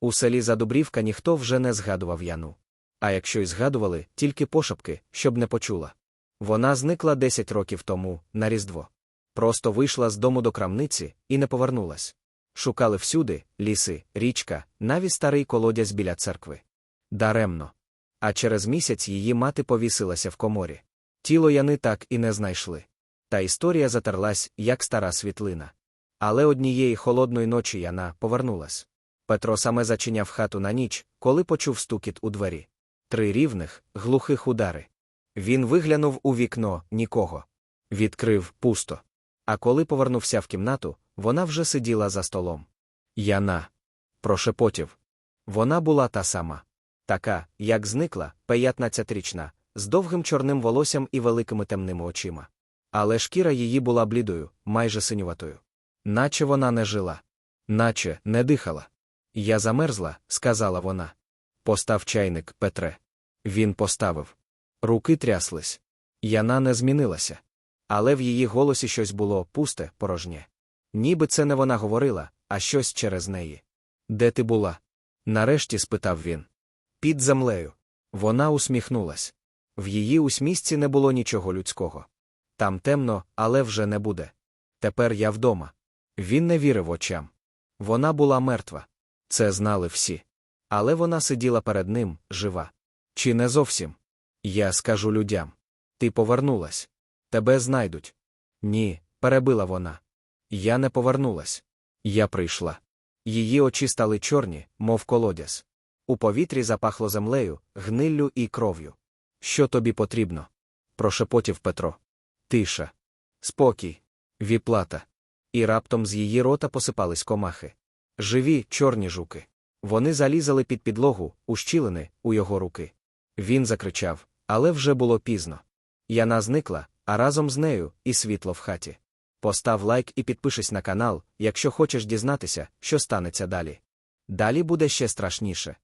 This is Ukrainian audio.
У селі Задубрівка ніхто вже не згадував Яну. А якщо й згадували, тільки пошепки, щоб не почула. Вона зникла 10 років тому, на Різдво. Просто вийшла з дому до крамниці і не повернулась. Шукали всюди ліси, річка, навіть старий колодязь біля церкви. Даремно. А через місяць її мати повісилася в коморі. Тіло Яни так і не знайшли. Та історія затерлась, як стара світлина. Але однієї холодної ночі Яна повернулась. Петро саме зачиняв хату на ніч, коли почув стукіт у двері. Три рівних, глухих удари. Він виглянув у вікно нікого. Відкрив пусто. А коли повернувся в кімнату, вона вже сиділа за столом. Яна. Прошепотів. Вона була та сама. Така, як зникла, п'ятнадцятирічна, з довгим чорним волоссям і великими темними очима. Але шкіра її була блідою, майже синюватою. Наче вона не жила, наче не дихала. Я замерзла, сказала вона. Постав чайник, Петре. Він поставив. Руки тряслись. Яна не змінилася. Але в її голосі щось було пусте, порожнє. Ніби це не вона говорила, а щось через неї. Де ти була? Нарешті спитав він. Під землею. Вона усміхнулась. В її усмісці не було нічого людського. Там темно, але вже не буде. Тепер я вдома. Він не вірив очам. Вона була мертва. Це знали всі. Але вона сиділа перед ним, жива. Чи не зовсім? Я скажу людям. Ти повернулась. Тебе знайдуть. Ні, перебила вона. Я не повернулась. Я прийшла. Її очі стали чорні, мов колодязь. У повітрі запахло землею, гниллю і кров'ю. Що тобі потрібно? прошепотів Петро. Тиша. Спокій. Віплата. І раптом з її рота посипались комахи. Живі, чорні жуки. Вони залізали під підлогу, ущілини, у його руки. Він закричав, але вже було пізно. Яна зникла, а разом з нею і світло в хаті. Постав лайк і підпишись на канал, якщо хочеш дізнатися, що станеться далі. Далі буде ще страшніше.